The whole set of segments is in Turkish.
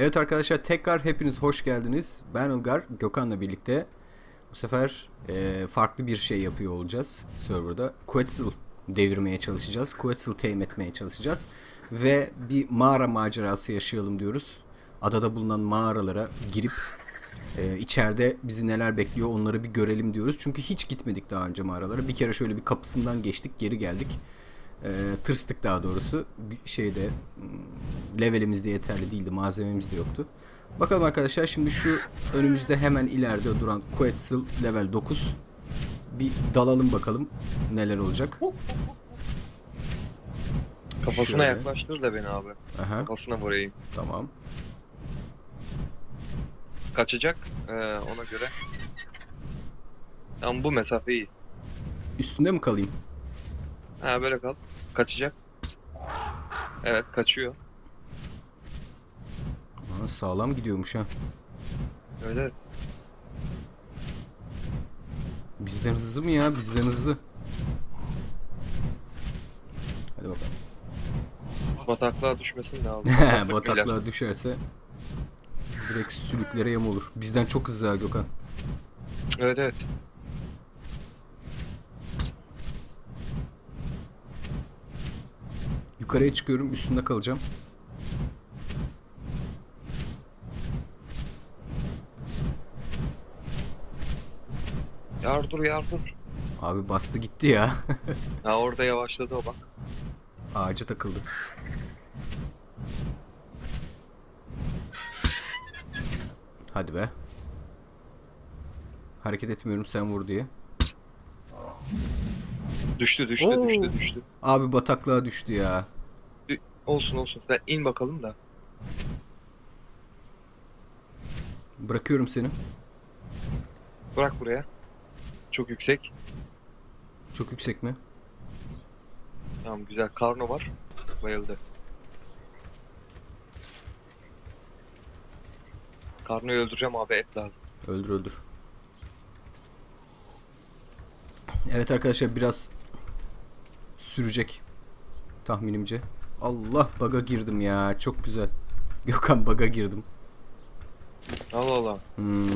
Evet arkadaşlar tekrar hepiniz hoş geldiniz. Ben Ilgar, Gökhan'la birlikte bu sefer e, farklı bir şey yapıyor olacağız serverda. Quetzal devirmeye çalışacağız. Quetzal tame etmeye çalışacağız. Ve bir mağara macerası yaşayalım diyoruz. Adada bulunan mağaralara girip e, içeride bizi neler bekliyor onları bir görelim diyoruz. Çünkü hiç gitmedik daha önce mağaralara. Bir kere şöyle bir kapısından geçtik geri geldik. E, tırstık daha doğrusu. Şeyde hmm, levelimiz de yeterli değildi. Malzememiz de yoktu. Bakalım arkadaşlar şimdi şu önümüzde hemen ileride duran Quetzal level 9. Bir dalalım bakalım neler olacak. Kafasına Şöyle. yaklaştır da beni abi. Aha Kafasına vurayım. tamam. Kaçacak ee, ona göre. Ama bu mesafe iyi. Üstünde mi kalayım? Ha böyle kal. Kaçacak. Evet kaçıyor. Aa, sağlam gidiyormuş ha. Öyle. Bizden hızlı mı ya? Bizden hızlı. Hadi bakalım. Bataklığa düşmesin de abi. Bataklığa düşerse direkt sülüklere yem olur. Bizden çok hızlı ha Gökhan. Evet evet. Yukarıya çıkıyorum, üstünde kalacağım. Yardır yardır. Abi bastı gitti ya. Ha orada yavaşladı o bak. Ağaca takıldı. Hadi be. Hareket etmiyorum sen vur diye. Düştü düştü Oo. düştü düştü. Abi bataklığa düştü ya. Olsun olsun. Sen in bakalım da. Bırakıyorum seni. Bırak buraya. Çok yüksek. Çok yüksek mi? Tamam güzel. Karno var. Bayıldı. Karnoyu öldüreceğim abi et lazım. Öldür öldür. Evet arkadaşlar biraz sürecek tahminimce. Allah baga girdim ya. Çok güzel. Gökhan baga girdim. Allah Allah. Hmm.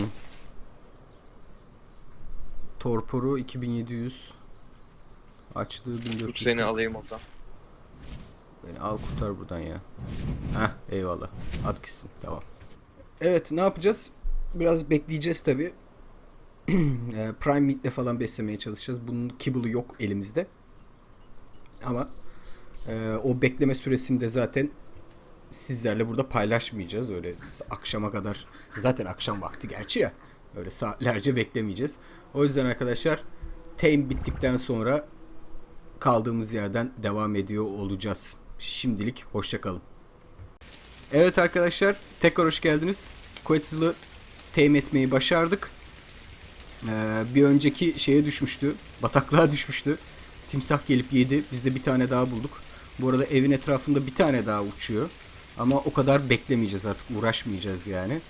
Torporu 2700. Açlığı Tut 1400. seni alayım oradan. Beni al kurtar buradan ya. Heh eyvallah. At gitsin. Tamam. Evet ne yapacağız? Biraz bekleyeceğiz tabi. Prime Meat'le falan beslemeye çalışacağız. Bunun kibble'ı yok elimizde. Ama e, o bekleme süresinde zaten sizlerle burada paylaşmayacağız. Öyle akşama kadar zaten akşam vakti gerçi ya. Öyle saatlerce beklemeyeceğiz. O yüzden arkadaşlar tame bittikten sonra kaldığımız yerden devam ediyor olacağız. Şimdilik hoşçakalın. Evet arkadaşlar tekrar hoş geldiniz. Quetzal'ı tame etmeyi başardık. Ee, bir önceki şeye düşmüştü. Bataklığa düşmüştü. Timsah gelip yedi. Biz de bir tane daha bulduk. Bu arada evin etrafında bir tane daha uçuyor. Ama o kadar beklemeyeceğiz artık. Uğraşmayacağız yani.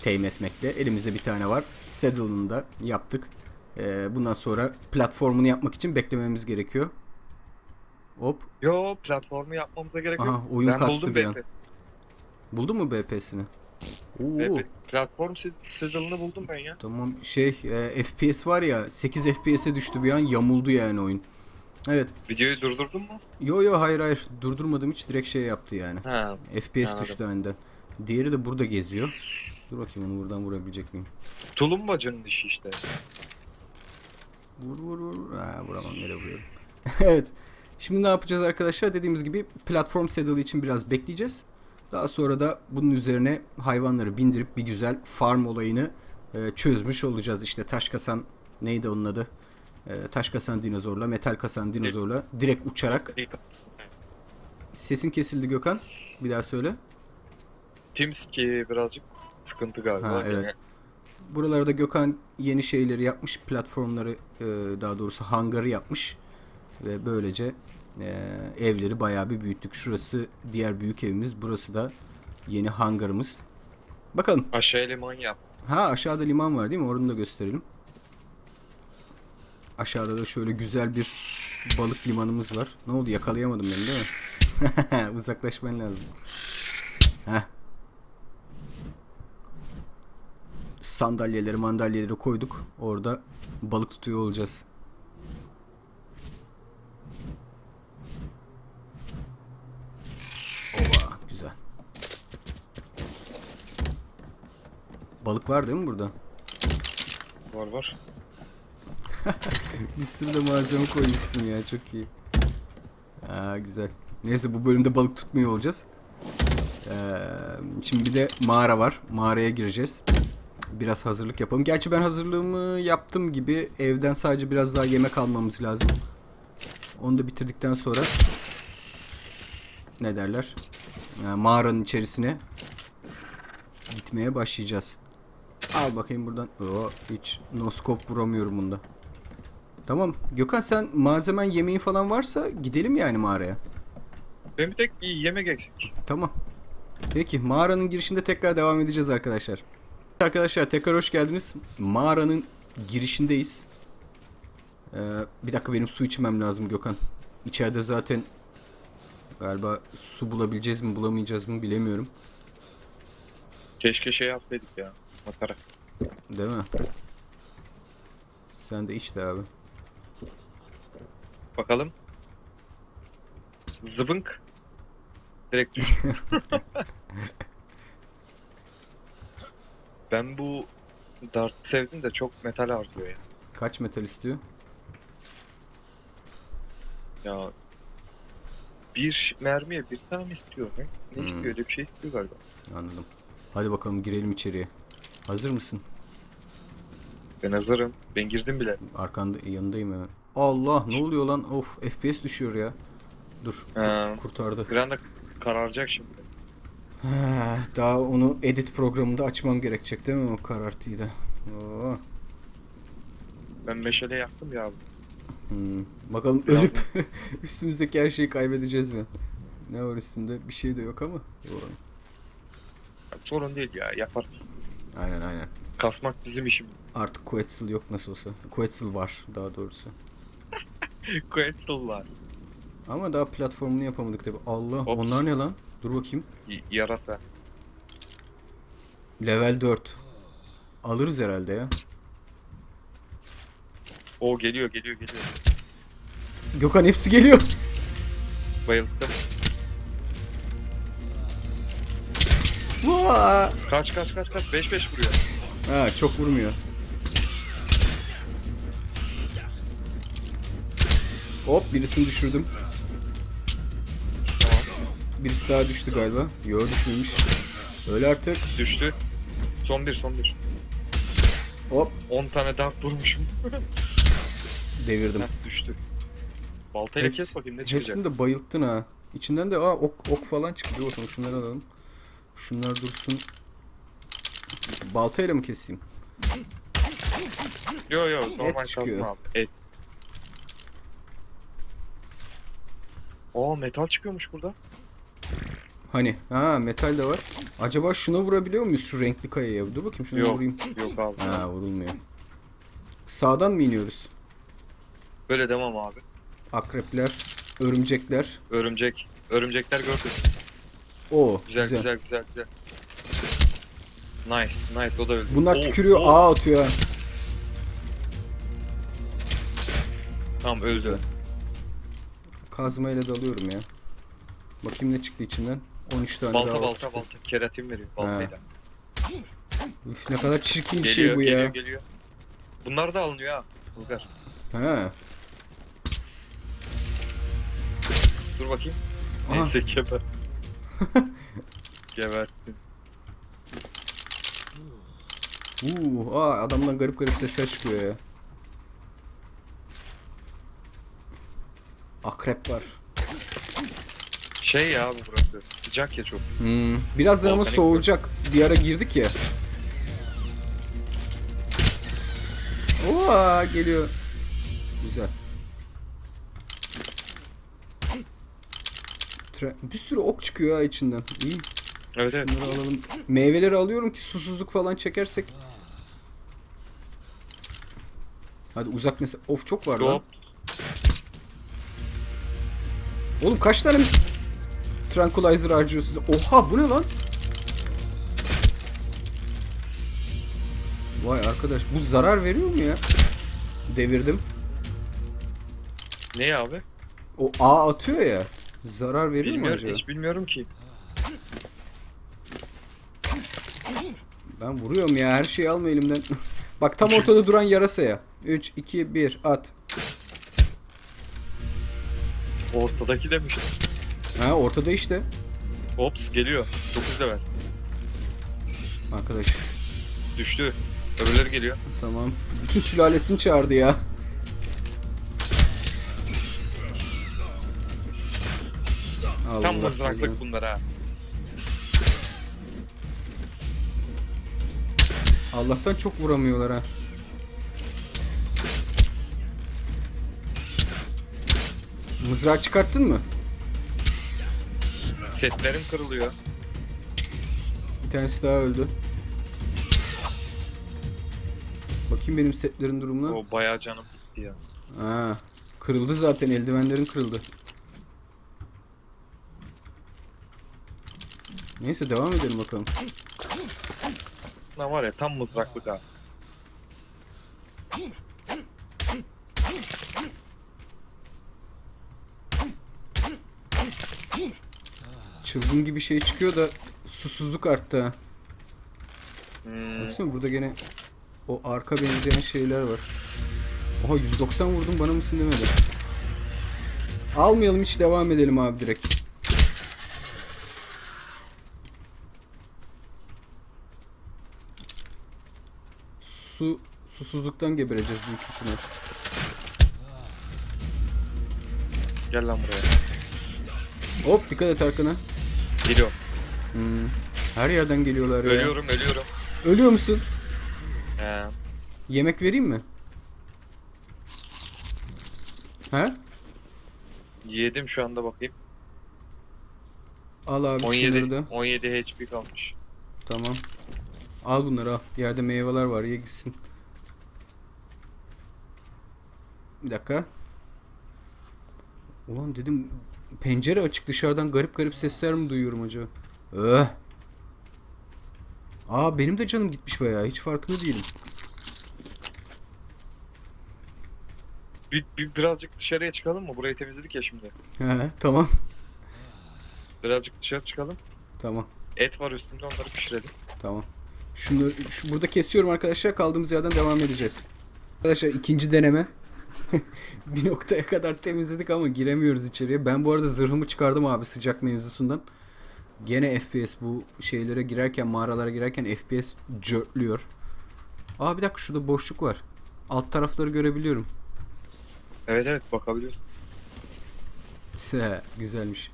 Tame etmekle. Elimizde bir tane var. Saddle'ını da yaptık. Ee, bundan sonra platformunu yapmak için beklememiz gerekiyor. Hop. Yo platformu yapmamıza gerek yok. Aha, oyun ben kastı buldum bir an. BP. Buldun mu BP'sini? Oo. BP. Platform saddle'ını buldum ben ya. Tamam şey e, FPS var ya 8 FPS'e düştü bir an yamuldu yani oyun. Evet. Videoyu durdurdun mu? Yo yo hayır hayır durdurmadım hiç direkt şey yaptı yani. Ha. FPS Anladım. düştü önden. Diğeri de burada geziyor. Dur bakayım onu buradan vurabilecek miyim? Tulumbacının işi işte. Vur vur vur. Ha, vuramam nereye vuruyorum. evet. Şimdi ne yapacağız arkadaşlar? Dediğimiz gibi platform saddle için biraz bekleyeceğiz. Daha sonra da bunun üzerine hayvanları bindirip bir güzel farm olayını e, çözmüş olacağız. İşte taş kasan neydi onun adı? E, taş kasan dinozorla, metal kasan dinozorla direkt uçarak. Sesin kesildi Gökhan. Bir daha söyle. Timski birazcık sıkıntı galiba. Ha, evet. Buralarda Gökhan yeni şeyleri yapmış. Platformları e, daha doğrusu hangarı yapmış. Ve böylece e, evleri bayağı bir büyüttük. Şurası diğer büyük evimiz. Burası da yeni hangarımız. Bakalım. Aşağı liman yap. Ha aşağıda liman var değil mi? Onu da gösterelim. Aşağıda da şöyle güzel bir balık limanımız var. Ne oldu? Yakalayamadım beni değil mi? Uzaklaşman lazım. Heh. sandalyeleri mandalyeleri koyduk. Orada balık tutuyor olacağız. Ova güzel. Balık var değil mi burada? Var var. Bir sürü de malzeme koymuşsun ya çok iyi. Aa, güzel. Neyse bu bölümde balık tutmuyor olacağız. Ee, şimdi bir de mağara var. Mağaraya gireceğiz. Biraz hazırlık yapalım. Gerçi ben hazırlığımı yaptım gibi evden sadece biraz daha yemek almamız lazım. Onu da bitirdikten sonra ne derler? Ee, mağaranın içerisine gitmeye başlayacağız. Al bakayım buradan. Oo, hiç noskop vuramıyorum bunda. Tamam. Gökhan sen malzemen yemeğin falan varsa gidelim yani mağaraya. Benim bir tek iyi yemek eksik. Tamam. Peki mağaranın girişinde tekrar devam edeceğiz arkadaşlar. Arkadaşlar tekrar hoş geldiniz. Mağaranın girişindeyiz. Ee, bir dakika benim su içmem lazım Gökhan. İçeride zaten galiba su bulabileceğiz mi bulamayacağız mı bilemiyorum. Keşke şey yapsaydık ya. Matara. Değil mi? Sen de iç de abi. Bakalım. Zıbınk. Direkt ben bu dart sevdim de çok metal harcıyor ya. Kaç metal istiyor? Ya bir mermiye bir tane istiyor. Ne, ne Hmm. istiyor? Öyle bir şey istiyor galiba. Anladım. Hadi bakalım girelim içeriye. Hazır mısın? Ben hazırım. Ben girdim bile. Arkanda yanındayım hemen. Allah ne oluyor lan? Of FPS düşüyor ya. Dur. Ha. Kurtardı. Bir anda kararacak şimdi. Ha, Daha onu edit programında açmam gerekecek değil mi o karartıyı da? Oo. Ben meşale yaktım ya abi. Hmm. Bakalım Biraz ölüp üstümüzdeki her şeyi kaybedeceğiz mi? Ne var üstünde? Bir şey de yok ama. Doğru. Sorun değil ya yaparız. Aynen aynen. Kasmak bizim işimiz. Artık Quetzal yok nasıl olsa. Quetzal var daha doğrusu. Quetzal var. Ama daha platformunu yapamadık tabi. Allah Ops. onlar ne lan? Dur bakayım. Y- yarasa. Level 4. Alırız herhalde ya. O geliyor geliyor geliyor. Gökhan hepsi geliyor. Bayıldım. Vaa! Kaç kaç kaç kaç 5 5 vuruyor. Ha çok vurmuyor. Hop birisini düşürdüm. Birisi daha düştü galiba. Yo düşmemiş. Öyle artık. Düştü. Son bir son bir. Hop 10 tane dart vurmuşum. devirdim. Heh, düştü. Baltayla Hepsi- kes bakayım ne çıkacak. hepsini de bayılttın ha. İçinden de aa ok ok falan çıktı. Dur bakalım şunları alalım. Şunlar dursun. Baltayla mı keseyim? Yo yo normal çıkıyor. kazma abi. Et. Aa metal çıkıyormuş burada. Hani ha metal de var. Acaba şuna vurabiliyor muyuz şu renkli kayaya? Dur bakayım şuna Yok. vurayım. Yok abi. Ha vurulmuyor. Sağdan mı iniyoruz? Böyle demem abi. Akrepler, örümcekler. Örümcek. Örümcekler gördüm. O Güzel güzel. güzel güzel güzel. Nice nice o da öldü. Bunlar Oo, tükürüyor, oo. ağ atıyor. ha. Tamam öldü. Güzel. Kazmayla dalıyorum ya. Bakayım ne çıktı içinden. 13 tane Balta daha balta çıktı. balta. Keratin veriyor baltayla. Üf, ne kadar çirkin bir Geliyor şey bu geliyor ya. geliyor. Bunlar da alınıyor ha. Bulgar. Ha. Dur bakayım. Aha. Neyse geber. Gebertin. Uuu, aa, adamdan garip garip sesler çıkıyor ya. Akrep var. Şey ya bu burası. Sıcak ya çok. Hmm. Birazdan ama Volkanik soğuyacak. Bir ara girdik ya. Oo geliyor. Güzel. Tre- bir sürü ok çıkıyor ha içinden. İyi. Evet evet. Şunları alalım. Meyveleri alıyorum ki susuzluk falan çekersek. Hadi uzak mesela. Of çok var lan. Oğlum kaç tane tranquilizer harcıyorsunuz? Oha bu ne lan? Vay arkadaş bu zarar veriyor mu ya? Devirdim. Ne abi? O A atıyor ya. Zarar veriyor mu Bilmiyorum, acaba? hiç bilmiyorum ki. Ben vuruyorum ya her şeyi alma elimden. Bak tam ortada duran yarasaya. 3, 2, 1 at. Ortadaki demiş. Ha ortada işte. Ops geliyor. 9 level. Arkadaş Düştü. Öbürleri geliyor. tamam. Bütün sülalesini çağırdı ya. Allah Tam mızraklık bunlar ha. Allah'tan çok vuramıyorlar ha. Mızrağı çıkarttın mı? Setlerim kırılıyor. Bir tanesi daha öldü. Bakayım benim setlerin durumuna. O bayağı canım gitti ya. Ha, kırıldı zaten eldivenlerin kırıldı. Neyse devam edelim bakalım. Ne var ya tam mızraklık ha. Çılgın gibi şey çıkıyor da susuzluk arttı ha. Hmm, Baksana burada gene o arka benzeyen şeyler var. Oha 190 vurdum bana mısın demedi. Almayalım hiç devam edelim abi direkt. Su susuzluktan gebereceğiz büyük ihtimal. gel lan buraya. Hop dikkat et arkana. Geliyor. Hmm, Her yerden geliyorlar ya. Ölüyorum ölüyorum. Ölüyor musun? He. Yemek vereyim mi? He? Yedim şu anda bakayım. Al abi şunları 17 da. 17 HP kalmış. Tamam. Al bunları al. Yerde meyveler var ye gitsin. Bir dakika. Ulan dedim pencere açık dışarıdan garip garip sesler mi duyuyorum acaba? Öh. Aa benim de canım gitmiş bayağı. Hiç farkında değilim. Bir, bir birazcık dışarıya çıkalım mı? Burayı temizledik ya şimdi. He, tamam. Birazcık dışarı çıkalım. Tamam. Et var üstünde onları pişirelim. Tamam. Şunu şu, burada kesiyorum arkadaşlar. Kaldığımız yerden devam edeceğiz. Arkadaşlar ikinci deneme. bir noktaya kadar temizledik ama giremiyoruz içeriye. Ben bu arada zırhımı çıkardım abi sıcak mevzusundan. Gene FPS bu şeylere girerken mağaralara girerken FPS cörtlüyor. Aa bir dakika şurada boşluk var. Alt tarafları görebiliyorum. Evet evet bakabiliyoruz. Se, güzelmiş.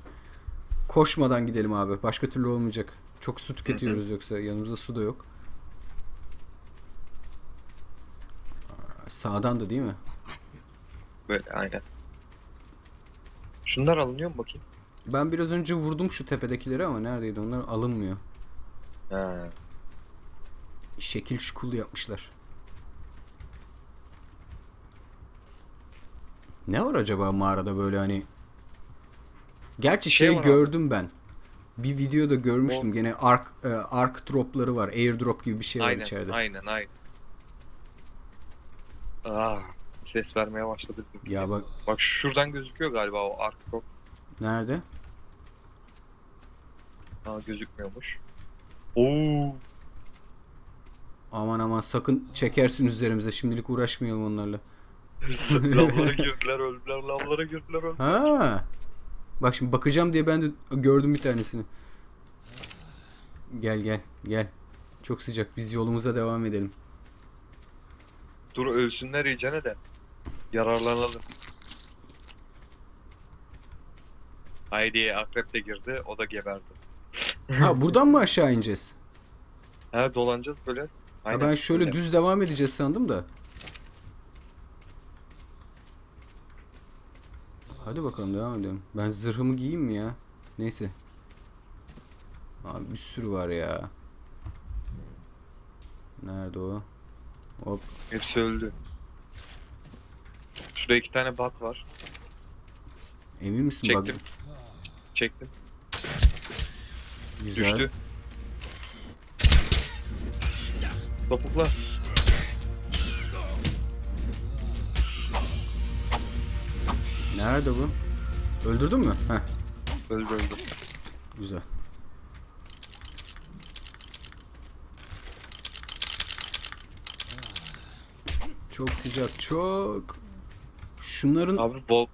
Koşmadan gidelim abi. Başka türlü olmayacak. Çok su tüketiyoruz yoksa yanımızda su da yok. Sağdan da değil mi? Böyle aynen. Şunlar alınıyor mu bakayım? Ben biraz önce vurdum şu tepedekileri ama neredeydi onlar alınmıyor. He. Şekil şukul yapmışlar. Ne var acaba mağarada böyle hani? Gerçi Şey şey, var abi. gördüm ben. Bir videoda görmüştüm. O- Gene ark e, ark dropları var. Airdrop gibi bir şey var aynen, içeride. aynen aynen. Aa, ses vermeye başladı. Ya bak Bak şuradan gözüküyor galiba o ark drop. nerede? Aa gözükmüyormuş. Oo. Aman aman sakın çekersin üzerimize. Şimdilik uğraşmayalım onlarla. lavlara girdiler öldüler, lavlara girdiler öldüler. Ha. Bak şimdi bakacağım diye ben de gördüm bir tanesini. Gel gel gel. Çok sıcak. Biz yolumuza devam edelim. Dur ölsünler iyicene de. Yararlanalım. Haydi akrep de girdi, o da geberdi. Ha buradan mı aşağı ineceğiz? He dolanacağız böyle. Ha, Aynen, ben şöyle böyle. düz devam edeceğiz sandım da. Hadi bakalım devam edelim. Ben zırhımı giyeyim mi ya? Neyse. Abi bir sürü var ya. Nerede o? Hop. Hepsi öldü. Şurada iki tane bug var. Emin misin Çektim. bug'ın? Çektim. Güzel. Düştü. Topukla. Nerede bu? Öldürdün mü? Heh. Öldü öldü. Güzel. Çok sıcak, çok. Şunların Abi vol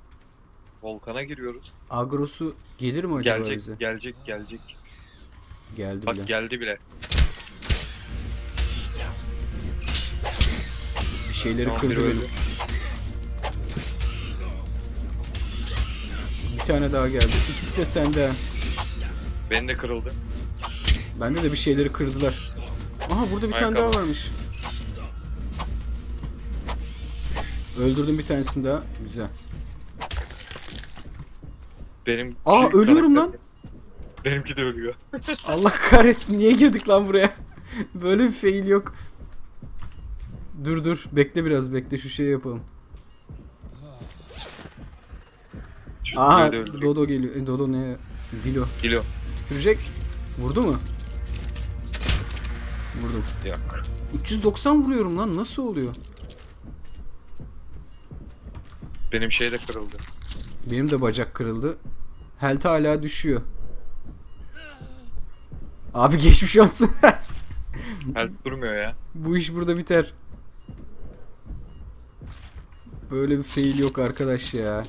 volkana giriyoruz. agrosu gelir mi acaba gelecek bize? gelecek gelecek. Geldi Bak bile. geldi bile. Bir şeyleri Tamam, biri kırdı benim. öldü. Bir tane daha geldi. İkisi de sende. Benim de kırıldı. Bende de bir şeyleri kırdılar. Aha burada bir tane Ayakkabı. daha varmış. Öldürdüm bir tanesini daha. Güzel. Benim Aa, şey ölüyorum lan. Benimki de ölüyor. Allah kahretsin niye girdik lan buraya? Böyle bir fail yok. Dur dur bekle biraz bekle şu şeyi yapalım. Şu öldürüyor. Dodo geliyor. E, Dodo ne? Dilo. Geliyor. Tükürecek. Vurdu mu? Vurdum. Yok. 390 vuruyorum lan nasıl oluyor? Benim şey de kırıldı. Benim de bacak kırıldı. Health hala düşüyor. Abi geçmiş olsun. Help durmuyor ya. Bu iş burada biter. Böyle bir fail yok arkadaş ya.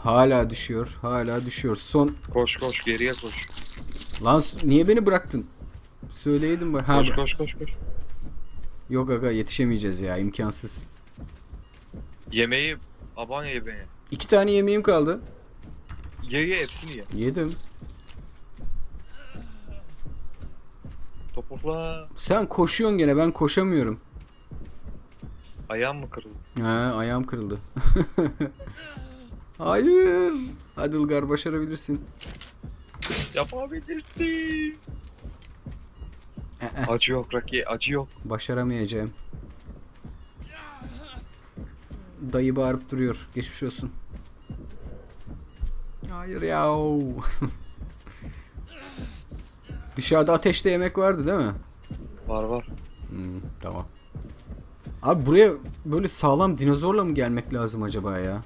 Hala düşüyor. Hala düşüyor. Son Koş koş geriye koş. lan niye beni bıraktın? Söyleyedim bak. Koş koş koş koş. yok aga yetişemeyeceğiz ya imkansız. Yemeği aban yemeği. İki tane yemeğim kaldı. Ye ye hepsini ye. Yedim. Topukla. Sen koşuyorsun gene ben koşamıyorum. Ayağım mı kırıldı? Ha ayağım kırıldı. Hayır. Hadi Ilgar başarabilirsin. Yapabilirsin. Ee, Acı yok Raki acı yok. Başaramayacağım. Dayı bağırıp duruyor. Geçmiş olsun. Hayır ya. Dışarıda ateşte yemek vardı değil mi? Var var. Hmm, tamam. Abi buraya böyle sağlam dinozorla mı gelmek lazım acaba ya?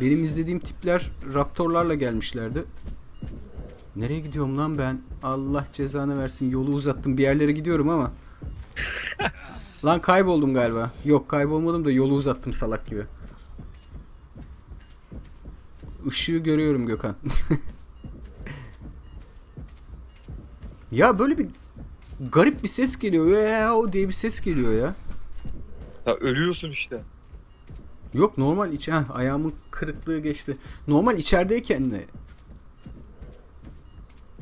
Benim izlediğim tipler raptorlarla gelmişlerdi. Nereye gidiyorum lan ben? Allah cezanı versin. Yolu uzattım. Bir yerlere gidiyorum ama. lan kayboldum galiba. Yok kaybolmadım da yolu uzattım salak gibi. Işığı görüyorum Gökhan. ya böyle bir garip bir ses geliyor. Ya o diye bir ses geliyor ya. Ya ölüyorsun işte. Yok normal iç ha ayağımın kırıklığı geçti. Normal içerideyken de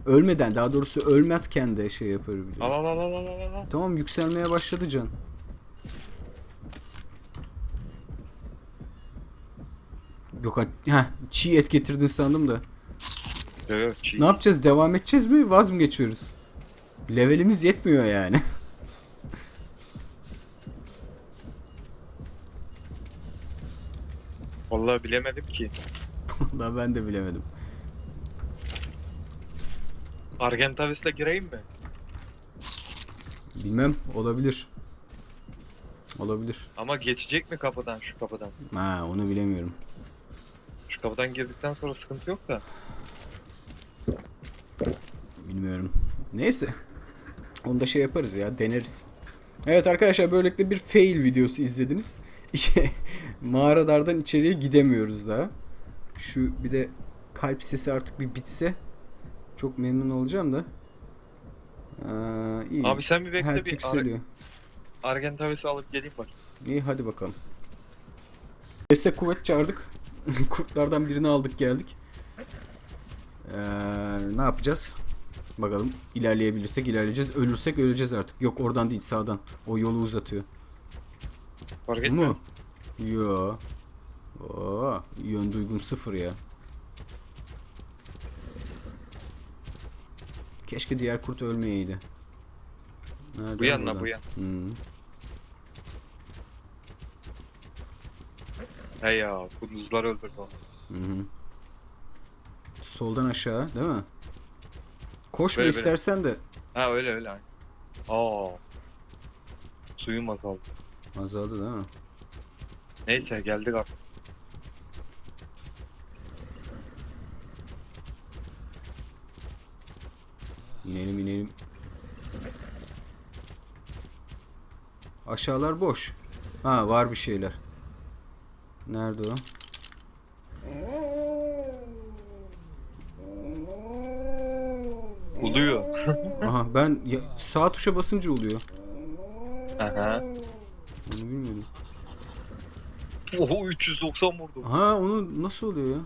ölmeden daha doğrusu ölmezken de şey. Al al al al al al al. Tamam yükselmeye başladı can. Yok ha çiğ et getirdin sandım da. Evet çiğ. Ne yapacağız? Devam edeceğiz mi? Vaz mı geçiyoruz? Levelimiz yetmiyor yani. Vallahi bilemedim ki. Vallahi ben de bilemedim. Argentavis'le gireyim mi? Bilmem olabilir. Olabilir. Ama geçecek mi kapıdan şu kapıdan? Ha onu bilemiyorum. Şu kapıdan girdikten sonra sıkıntı yok da. Bilmiyorum. Neyse. Onu da şey yaparız ya deneriz. Evet arkadaşlar böylelikle bir fail videosu izlediniz. Mağaralardan içeriye gidemiyoruz daha. Şu bir de kalp sesi artık bir bitse çok memnun olacağım da. Aa, iyi. Abi sen bir bekle Her bir Ar- yükseliyor. Argentavis'i alıp geleyim bak. İyi hadi bakalım. Destek kuvvet çağırdık. Kurtlardan birini aldık geldik. Ee, ne yapacağız? Bakalım ilerleyebilirsek ilerleyeceğiz. Ölürsek öleceğiz artık. Yok oradan değil sağdan. O yolu uzatıyor. Fark etmiyor. mu? Yo. Oo, yön duygum sıfır ya. Keşke diğer kurt ölmeyeydi. Nerede Bu yan lan, Burada. bu yan. Hmm. He ya kunduzlar öldürdü onu. Hı hı. Soldan aşağı değil mi? Koşma Böyle, böyle. istersen de. Ha öyle öyle. Aa. Suyum azaldı. Azaldı değil mi? Neyse geldik artık. İnelim inelim. Aşağılar boş. Ha var bir şeyler. Nerede o? Uluyor. Aha ben ya, sağ tuşa basınca oluyor. Aha. Onu bilmiyordum. Oho 390 vurdum. Ha onu nasıl oluyor ya?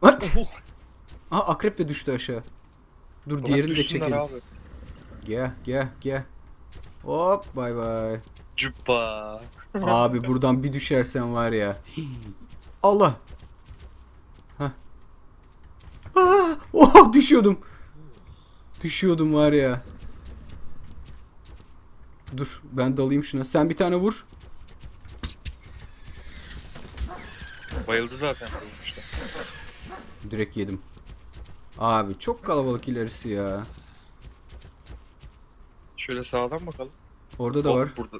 What? Aha akrep de düştü aşağı. Dur Ulan diğerini de düşsünler çekelim. Abi. Gel gel gel. Hop bay bay. Cübba. Abi buradan bir düşersen var ya. Allah. Hah. Aa, oh düşüyordum. Düşüyordum var ya. Dur ben dalayım şuna. Sen bir tane vur. Bayıldı zaten. Direkt yedim. Abi çok kalabalık ilerisi ya. Şöyle sağdan bakalım. Orada da Hop, var. Burada.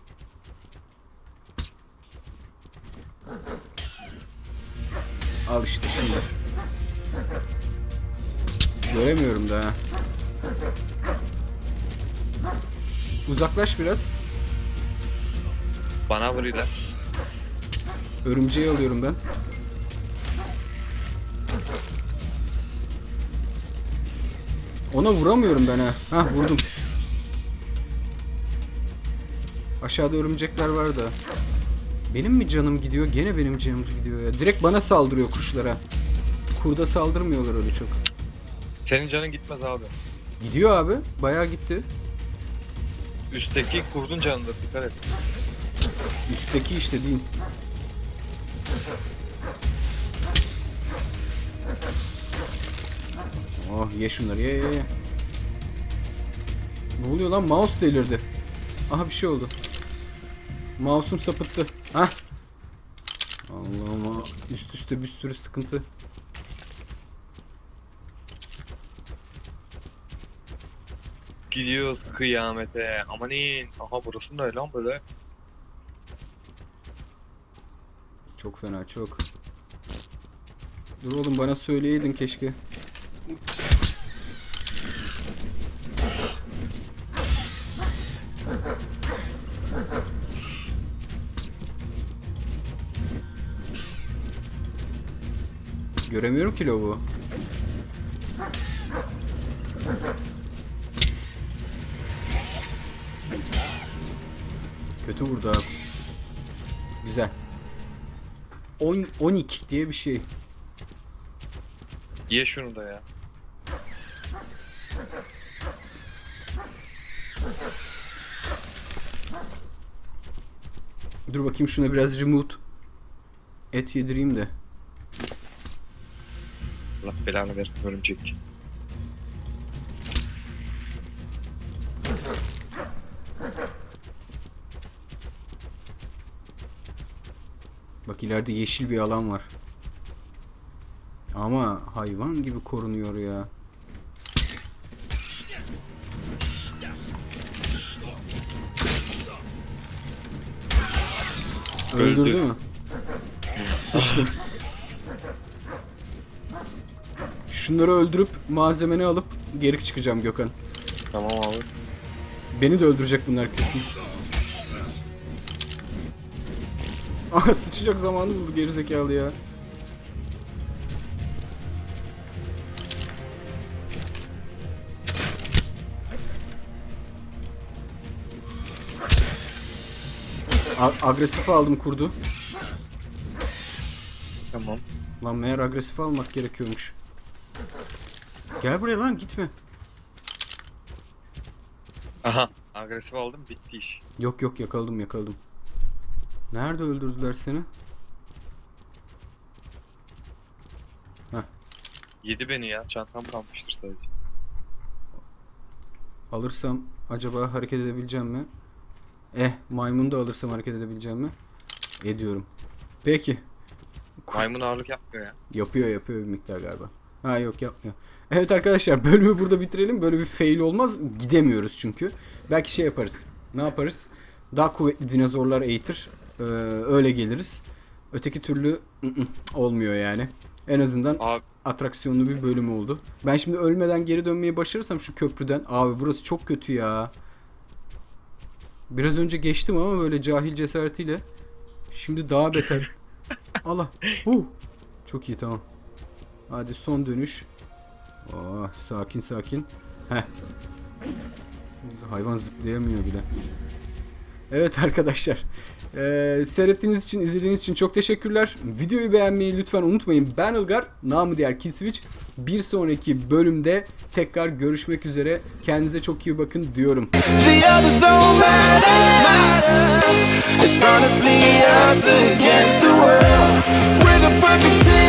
Al işte şimdi. Göremiyorum da. Uzaklaş biraz. Bana vuruyorlar. Örümceği alıyorum ben. Ona vuramıyorum ben ha. Hah vurdum. Aşağıda örümcekler var da. Benim mi canım gidiyor? Gene benim canım gidiyor ya. Direkt bana saldırıyor kuşlara. Kurda saldırmıyorlar öyle çok. Senin canın gitmez abi. Gidiyor abi. Bayağı gitti. Üstteki kurdun canıdır dikkat et. Üstteki işte değil. Oh ye şunları ye ye ye. Ne oluyor lan? Mouse delirdi. Aha bir şey oldu. Mouse'um sapıttı. Hah. Allah'ım üst üste bir sürü sıkıntı. Gidiyoruz kıyamete. Amanin. Aha burası ne lan böyle? Çok fena çok. Dur oğlum bana söyleyeydin keşke. Göremiyorum ki lavuğu. Kötü abi. Güzel. On, 12 diye bir şey. Ye şunu da ya. Dur bakayım şuna biraz remote et yedireyim de. Belanı versin örümcek. Bak ileride yeşil bir alan var. Ama hayvan gibi korunuyor ya. Öldü. Öldürdü mü? Sıçtım. Şunları öldürüp malzemeni alıp geri çıkacağım Gökhan. Tamam abi. Beni de öldürecek bunlar kesin. Aha sıçacak zamanı buldu gerizekalı ya. A- agresif aldım kurdu. Tamam. Lan meğer agresif almak gerekiyormuş. Gel buraya lan gitme. Aha. Agresif aldım bitti iş. Yok yok yakaladım yakaladım. Nerede öldürdüler seni? Yedi beni ya. Çantam kalmıştır sadece. Alırsam acaba hareket edebileceğim mi? Eh maymun da alırsam hareket edebileceğim mi? Ediyorum. Peki. Maymun ağırlık yapmıyor ya. Yapıyor yapıyor bir miktar galiba. Ha yok yapmıyor. Evet arkadaşlar bölümü burada bitirelim. Böyle bir fail olmaz. Gidemiyoruz çünkü. Belki şey yaparız. Ne yaparız? Daha kuvvetli dinozorlar eğitir. Ee, öyle geliriz. Öteki türlü olmuyor yani. En azından Abi atraksiyonlu bir bölüm oldu. Ben şimdi ölmeden geri dönmeyi başarırsam şu köprüden. Abi burası çok kötü ya. Biraz önce geçtim ama böyle cahil cesaretiyle. Şimdi daha beter. Allah. Huh. Çok iyi tamam. Hadi son dönüş. Oh, sakin sakin. Heh. Hayvan zıplayamıyor bile. Evet arkadaşlar. Ee, seyrettiğiniz için, izlediğiniz için çok teşekkürler. Videoyu beğenmeyi lütfen unutmayın. Ben Ilgar, namı diğer Kiswitch. Bir sonraki bölümde tekrar görüşmek üzere. Kendinize çok iyi bakın diyorum.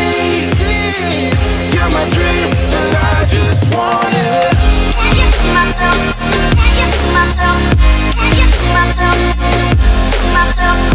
The myself.